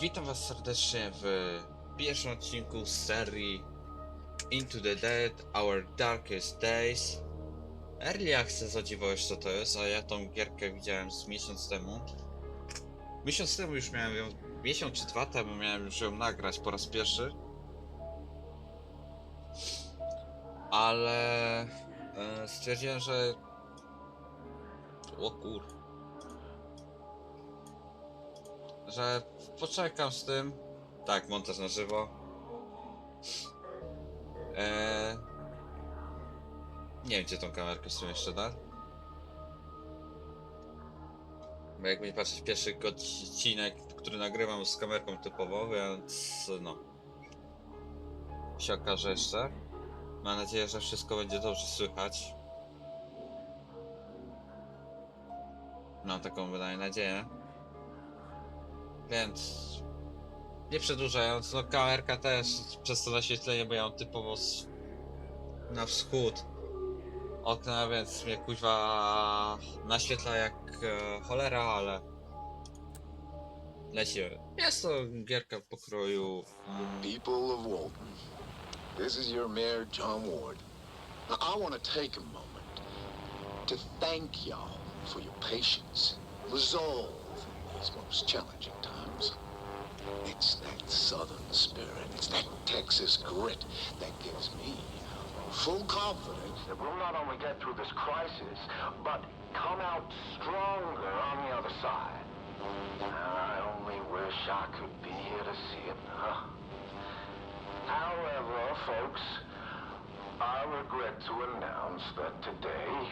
Witam Was serdecznie w pierwszym odcinku serii Into the Dead Our Darkest Days. Early Access wiesz co to jest, a ja tą gierkę widziałem z miesiąc temu. Miesiąc temu już miałem ją, miesiąc czy dwa temu miałem już ją nagrać po raz pierwszy. Ale e, stwierdziłem, że... O kur... że poczekam z tym. Tak, montaż na żywo. Eee... Nie wiem, gdzie tą kamerkę w sumie jeszcze da. Bo jak mi patrzeć, pierwszy odcinek, który nagrywam z kamerką typową, więc no. Się okaże jeszcze. Mam nadzieję, że wszystko będzie dobrze słychać. Mam taką wydaje nadzieję. Więc nie przedłużając, no kamerka też przez to naświetlenie, bo ja mam typowo na wschód okna, więc mnie kuźwa naświetla jak e, cholera, ale lecimy. Jest to gierka w pokroju People of Walton, this is your mayor, John Ward. Now, I want to take a moment to thank y'all for your patience, resolve in these most challenging. It's that southern spirit, it's that Texas grit that gives me full confidence that we'll not only get through this crisis, but come out stronger on the other side. I only wish I could be here to see it. Huh? However, folks, I regret to announce that today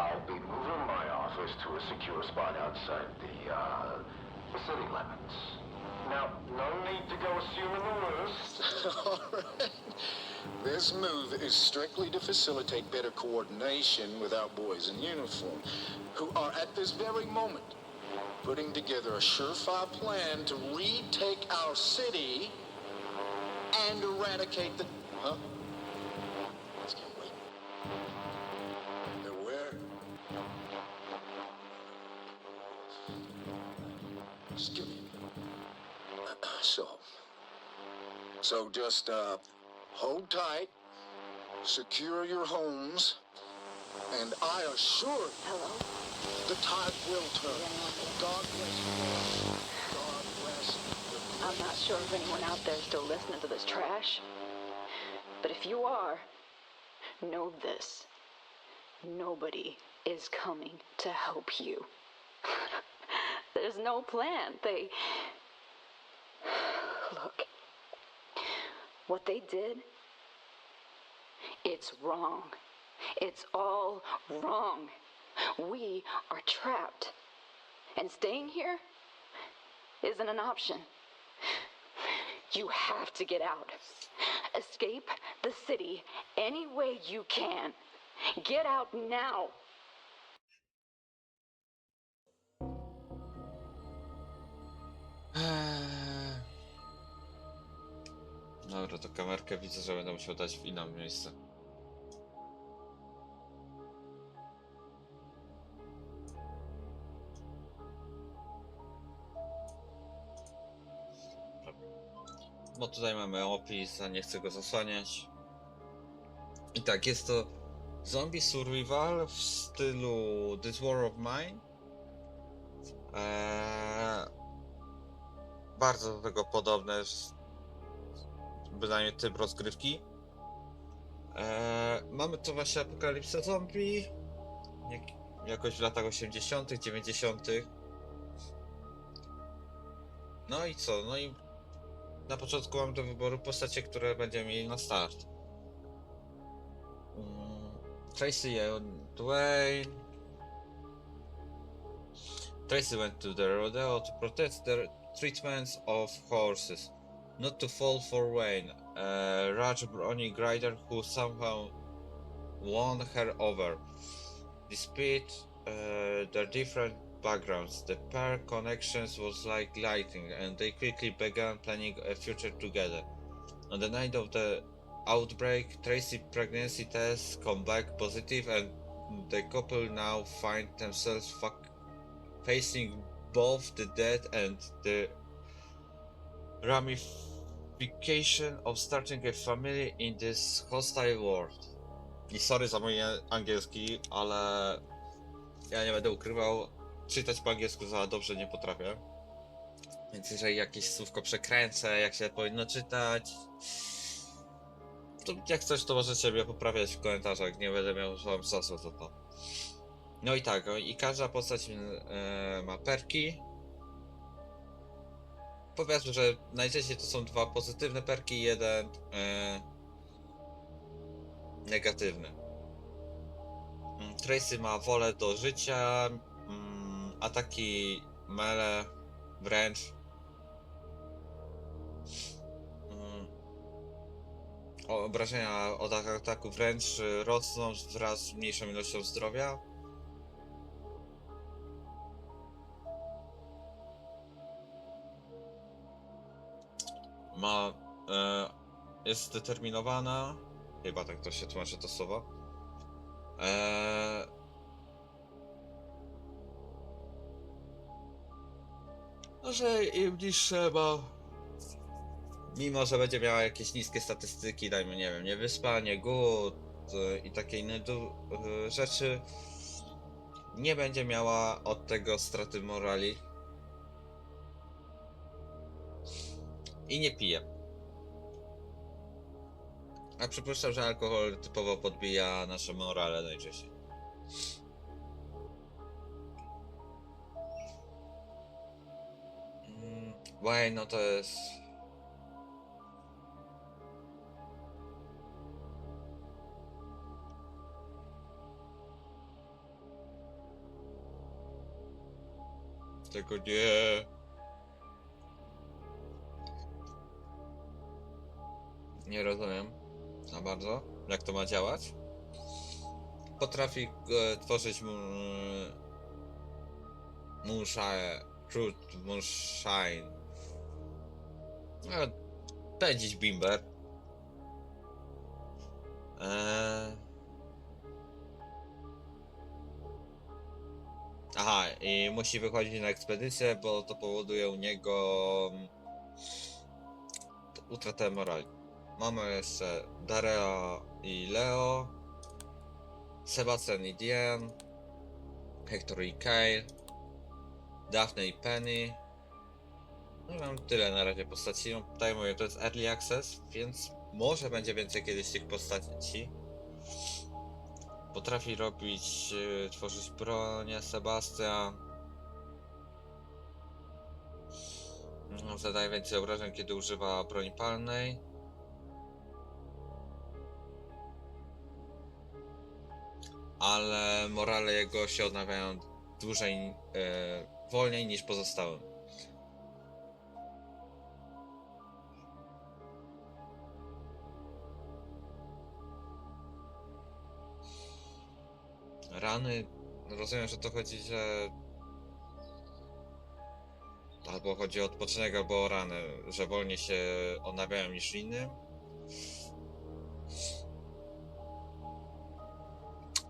I'll be moving my office to a secure spot outside the, uh, the city limits. Now, no need to go assuming the worst. All right. This move is strictly to facilitate better coordination with our boys in uniform, who are at this very moment putting together a surefire plan to retake our city and eradicate the. Huh? So just, uh, hold tight, secure your homes, and I assure you Hello? the tide will turn. God bless you. God bless the I'm not sure if anyone out there is still listening to this trash. But if you are, know this. Nobody is coming to help you. There's no plan. They. What they did, it's wrong. It's all wrong. We are trapped. And staying here isn't an option. You have to get out. Escape the city any way you can. Get out now. Dobra, to kamerkę widzę, że będę musiał dać w inne miejsce. Bo tutaj mamy opis, a nie chcę go zasłaniać. I tak, jest to zombie survival w stylu This War of Mine. Eee, bardzo do tego podobne, bynajmniej typ rozgrywki. Eee, mamy tu właśnie apokalipsę zombie, jak, jakoś w latach 80., 90. No i co? No i na początku mam do wyboru postacie, które będziemy mieli na start. Mm, Tracy Dwayne. Tracy went to the rodeo to protest the treatments of horses, not to fall for Wayne, a Raj Brony Grider who somehow won her over. Despite uh, their different backgrounds, the pair connections was like lightning, and they quickly began planning a future together. On the night of the outbreak, Tracy pregnancy tests come back positive, and the couple now find themselves facing both the dead and the ramification of starting a family in this hostile world. I sorry za mój angielski, ale ja nie będę ukrywał, czytać po angielsku za dobrze nie potrafię. Więc jeżeli jakieś słówko przekręcę, jak się powinno czytać, to jak coś, to możecie mnie poprawiać w komentarzach, nie będę miał wam czasu za to. No i tak, o, i każda postać e, ma perki. Powiedzmy, że najczęściej to są dwa pozytywne perki i jeden e, negatywny. Mm, Tracy ma wolę do życia, mm, ataki mele, wręcz. Mm, Obrażenia od ataku wręcz rosną wraz z mniejszą ilością zdrowia. Ma. E, jest zdeterminowana. Chyba tak to się tłumaczy to słowo. E, no, że im niższe ma. Mimo, że będzie miała jakieś niskie statystyki, dajmy, nie wiem, niewyspanie, głód y, i takie inne du- y, rzeczy, nie będzie miała od tego straty morali. I nie pije. A przypuszczam, że alkohol typowo podbija nasze morale najczęściej. Mm, Wayne, no to jest... Tego nie... Nie rozumiem za bardzo, jak to ma działać. Potrafi e, tworzyć moonshine, crude moonshine. No, pędzić bimber. Eee... Aha, i musi wychodzić na ekspedycję, bo to powoduje u niego mm, utratę morali. Mamy jeszcze Darea i Leo, Sebastian i Diane, Hector i Kyle, Daphne i Penny. No i mam tyle na razie postaci. No, tutaj mówię, to jest Early Access, więc może będzie więcej kiedyś tych postaci. Potrafi robić, yy, tworzyć bronię, Sebastian. No, Zadaje więcej obrażeń, kiedy używa broni palnej. Ale morale jego się odnawiają dłużej, e, wolniej niż pozostałym. Rany, rozumiem, że to chodzi, że albo chodzi o odpoczynek, albo o rany, że wolniej się odnawiają niż innym.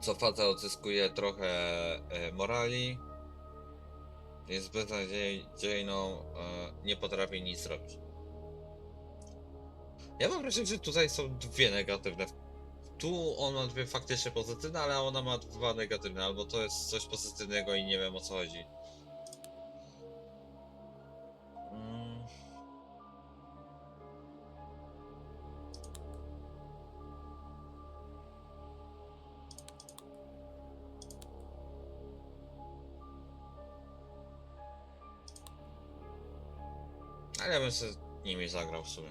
Co faza odzyskuje trochę e, morali. Jest beznadziejną, e, nie potrafi nic zrobić. Ja mam wrażenie, że tutaj są dwie negatywne. Tu on ma dwie faktycznie pozytywne, ale ona ma dwa negatywne. Albo to jest coś pozytywnego i nie wiem o co chodzi. Ale ja bym sobie nimi zagrał w sumie.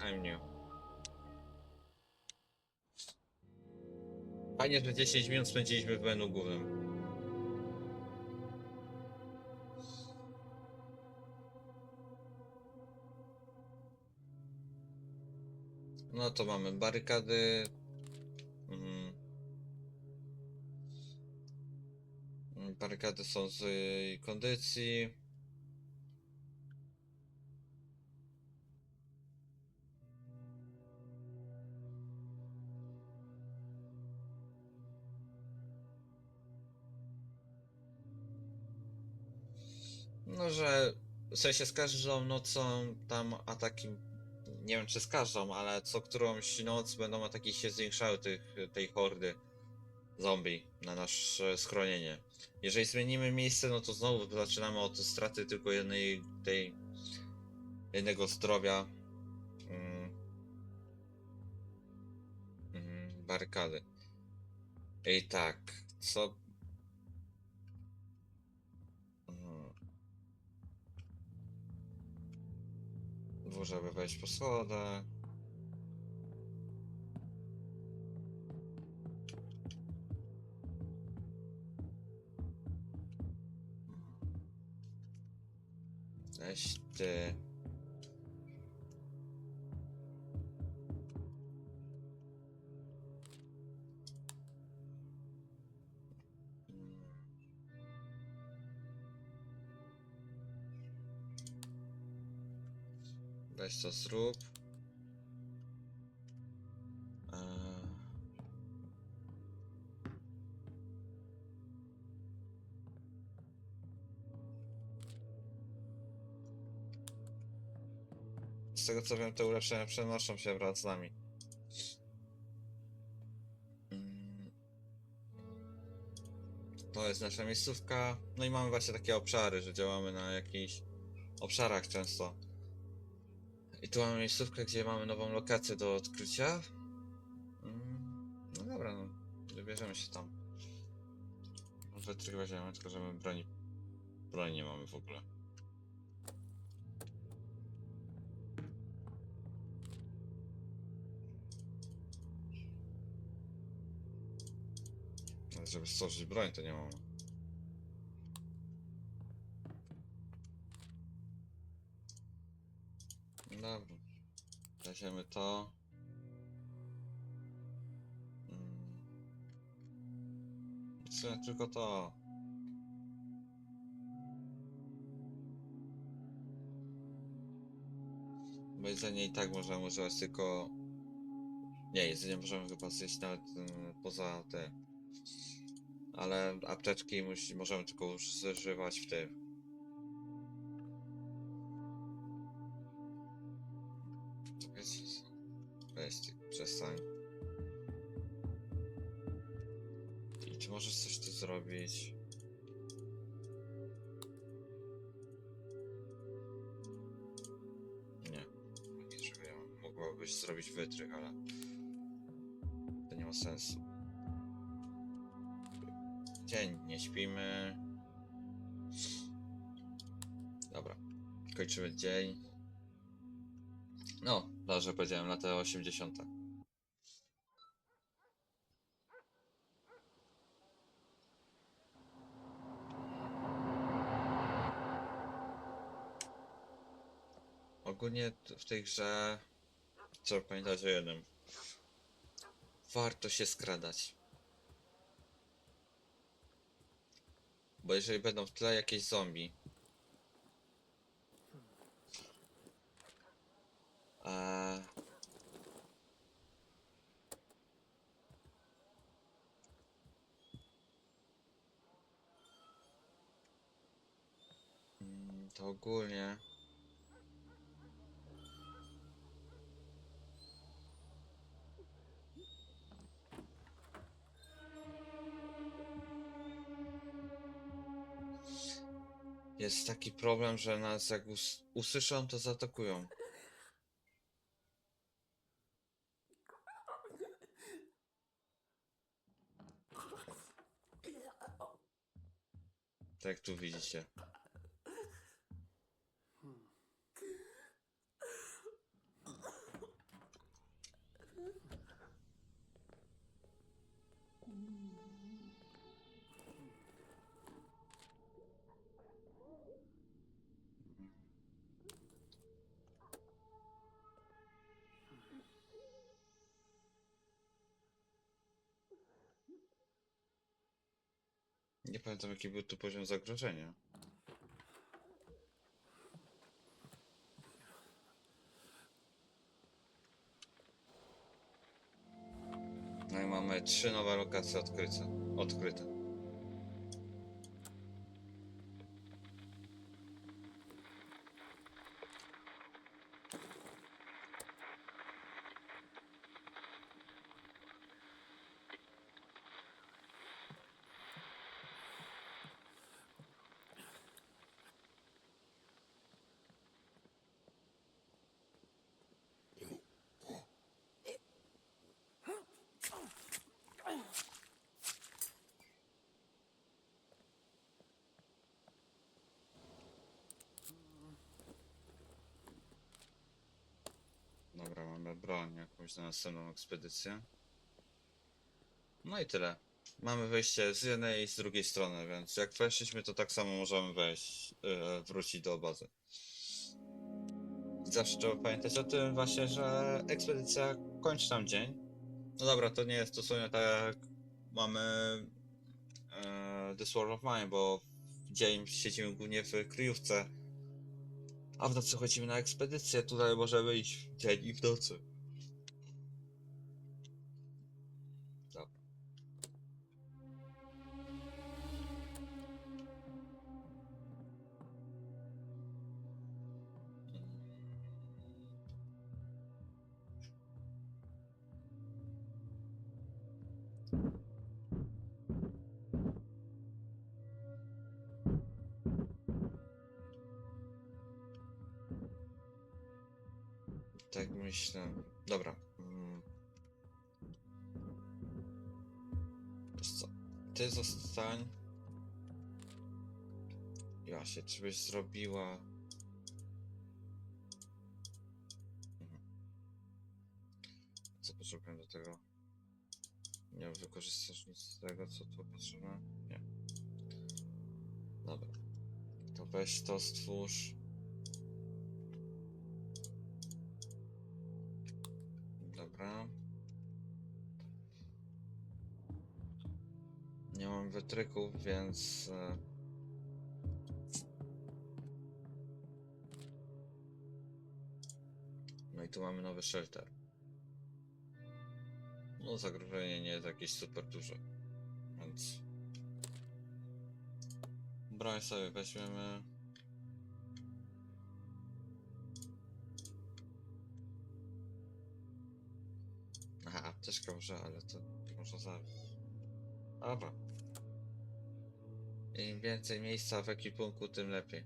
I'm new. Fajnie, że 10 minut spędziliśmy w menu głównym. No to mamy barykady. Barykady są z y, kondycji. Tylko, że w sensie z każdą nocą tam ataki, nie wiem czy z każdą, ale co którąś noc będą ataki się zwiększały tych, tej hordy zombie na nasze schronienie. Jeżeli zmienimy miejsce, no to znowu zaczynamy od straty tylko jednej tej jednego zdrowia mm, mm, barykady. I tak, co Mm. Dwóch, żeby wejść po schodach. Weź ty. Mm. Weź to zrób. Z tego co wiem, te ulepszenia przenoszą się wraz z nami. Mm. To jest nasza miejscówka. No i mamy właśnie takie obszary, że działamy na jakichś obszarach często. I tu mamy miejscówkę, gdzie mamy nową lokację do odkrycia. Mm, No dobra, no. Wybierzemy się tam. Wytrych weźmiemy, tylko że my broni... Broni nie mamy w ogóle. Ale żeby stworzyć broń, to nie mamy. Dobra. Weźmiemy to. Mm. Sumie tylko to. Bo jedzenie i tak możemy używać tylko... Nie, jedzenie możemy chyba zjeść nawet mm, poza te... Ale apteczki musi, możemy tylko używać w tym. Weź, ty, przestań. I czy możesz coś tu zrobić? Nie. Nie, żeby ja mogłabyś zrobić wytrych, ale to nie ma sensu. Dzień, nie śpimy. Dobra, kończymy dzień. No, dobrze powiedziałem, lata 80. Ogólnie w tej grze trzeba pamiętać o jednym. Warto się skradać. Bo jeżeli będą w tle jakieś zombie, Eee... Mm, To ogólnie. Jest taki problem, że nas jak us usłyszą, to zaatakują. Tak jak tu widzicie. Nie pamiętam jaki był tu poziom zagrożenia. No i mamy trzy nowe lokacje odkryte. odkryte. broń jakąś na następną ekspedycję. No i tyle. Mamy wejście z jednej i z drugiej strony, więc jak weszliśmy, to tak samo możemy wejść, yy, wrócić do bazy. Zawsze trzeba pamiętać o tym właśnie, że ekspedycja kończy tam dzień. No dobra, to nie jest dosłownie tak jak mamy e, The Sword of Mine, bo w dzień siedzimy głównie w kryjówce, a w nocy chodzimy na ekspedycję. Tutaj możemy iść w dzień i w nocy. Tak myślę. Dobra. mm. Wiesz co? Ty zostań. Jasie, czy byś zrobiła... Mhm. Co potrzebuję do tego? Nie wykorzystasz nic z tego, co tu potrzebne? Nie. Dobra. To weź to stwórz. Dobra. Nie mam wytryków, więc... e, No i tu mamy nowy shelter. No zagrożenie nie jest jakieś super duże, więc... Broń sobie weźmiemy. Apteczka może, ale to można zabić. Dobra. Im więcej miejsca w ekwipunku, tym lepiej.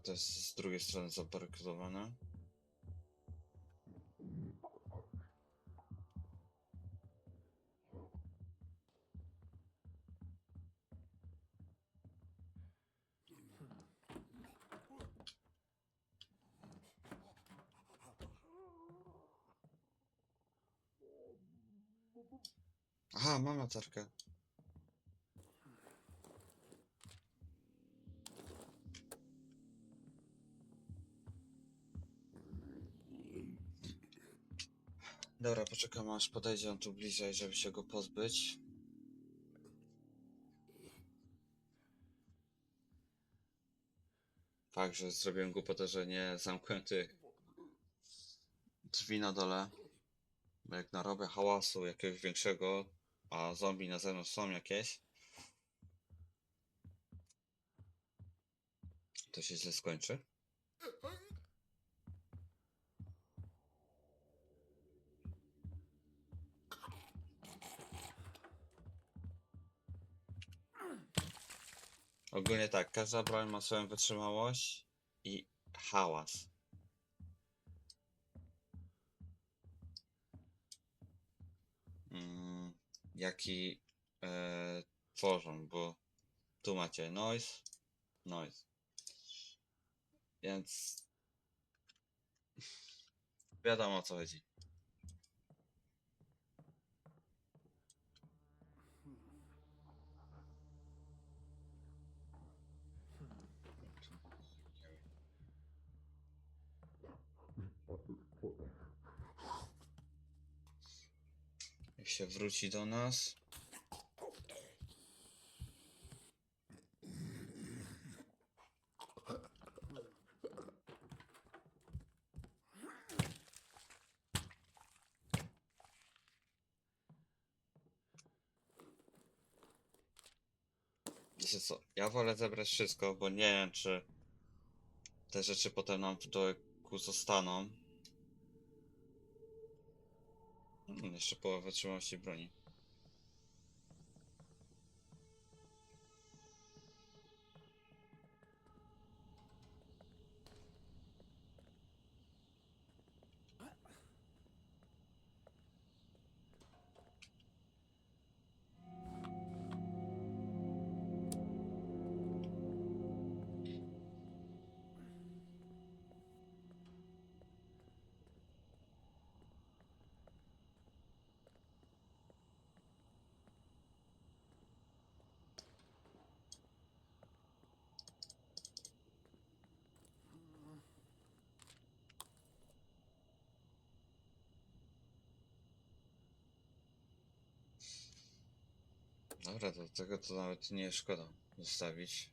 A to jest z drugiej strony zabarykadowane. Aha, mam latarkę. Poczekam aż podejdzie on tu bliżej, żeby się go pozbyć. Fakt, że zrobiłem głupotę, że nie zamknąłem tych drzwi na dole. Bo jak narobię hałasu jakiegoś większego, a zombie na zewnątrz są jakieś, to się źle skończy. Ogólnie tak, każda broń ma swoją wytrzymałość i hałas. Mm, jaki e, tworzą, bo tu macie noise, noise. Więc wiadomo o co chodzi. się wróci do nas. Co, ja wolę zebrać wszystko, bo nie wiem, czy te rzeczy potem nam tutaj zostaną. Jeszcze połowę wytrzymałości broni. Dobra, do tego to nawet nie szkoda zostawić.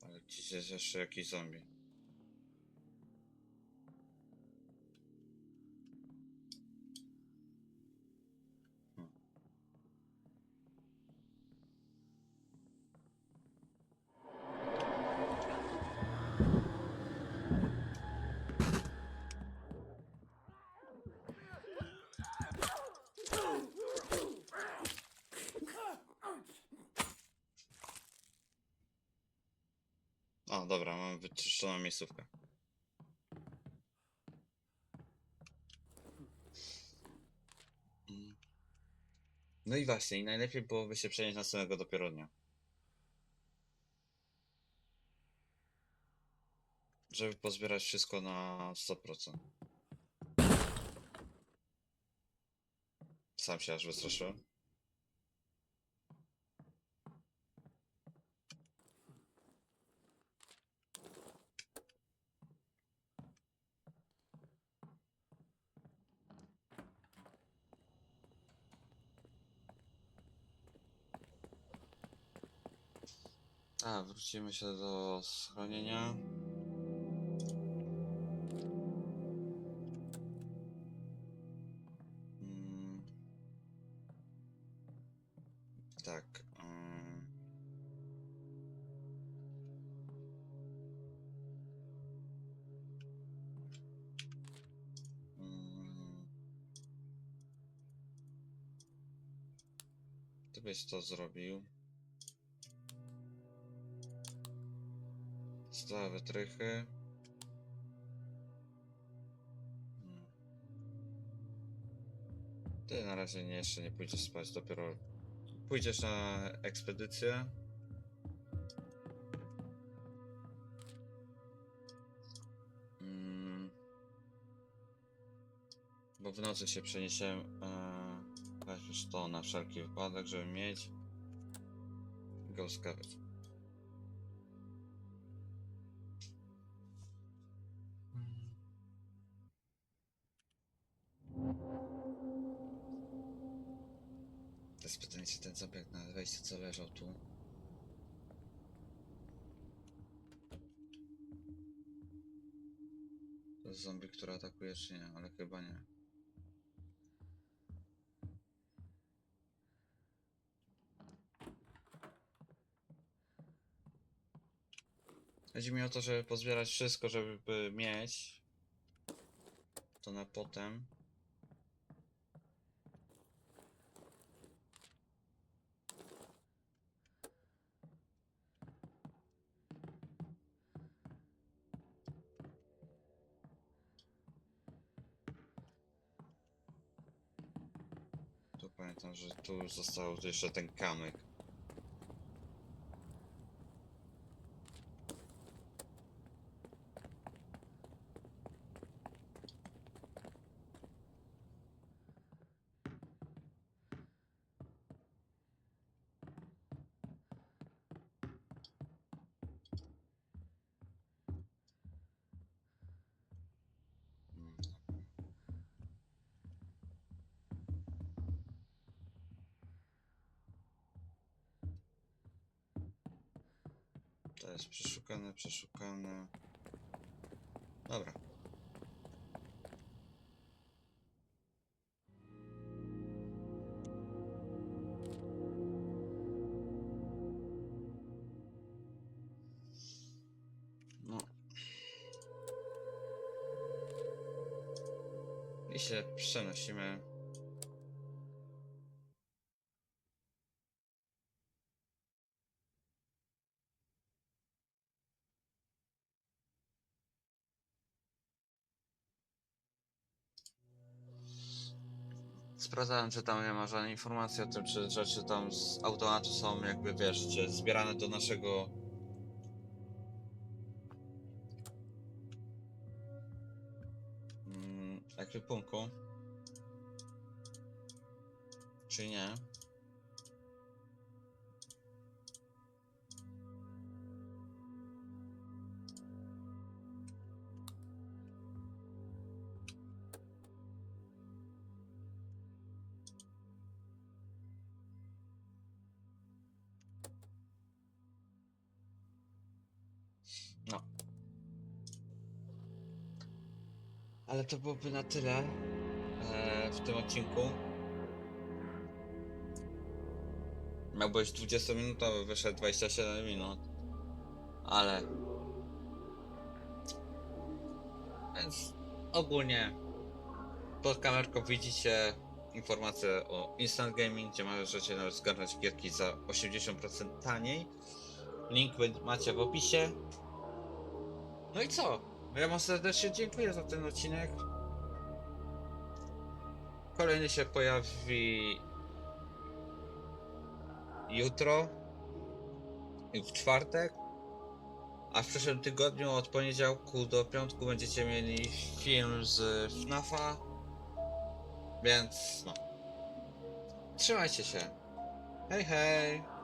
Ale gdzieś jest jeszcze jakiś zombie. Wyczyszczoną miejscówkę. No i właśnie, i najlepiej byłoby się przenieść na samego dopiero dnia. Żeby pozbierać wszystko na 100%. Sam się aż wystraszyłem. Wrócimy się do schronienia. Mm. Tak. mm. Mm. Ty byś to zrobił. Stałe wytrychy. Hmm. Ty na razie nie, jeszcze nie pójdziesz spać, dopiero pójdziesz na ekspedycję. Mm. Bo w nocy się przeniesiemy. Weźmiesz to na wszelki wypadek, żeby mieć. Go skawać. Ten zombie na wejściu co leżał tu. To jest zombie, który atakuje czy nie, ale chyba nie. Chodzi mi o to, żeby pozbierać wszystko, żeby mieć to na potem. Tu pamiętam, że tu został jeszcze ten kamyk. To jest przeszukane, przeszukane. Dobra. No. I się przenosimy Sprawdzałem, czy tam nie ma żadnej informacji o tym, czy rzeczy tam z automatu są jakby, wiesz, czy zbierane do naszego... Mm, ekwipunku. Czy nie? To byłoby na tyle e, w tym odcinku. Miał być 20-minutowy, wyszedł 27 minut. Ale. Więc ogólnie pod kamerką widzicie informacje o Instant Gaming, gdzie możecie nawet zgarnąć gierki za 80% taniej. Link macie w opisie. No i co? Ja wam serdecznie dziękuję za ten odcinek. Kolejny się pojawi jutro w czwartek. A w przyszłym tygodniu od poniedziałku do piątku będziecie mieli film z FNAFa. Więc no. Trzymajcie się. Hej hej!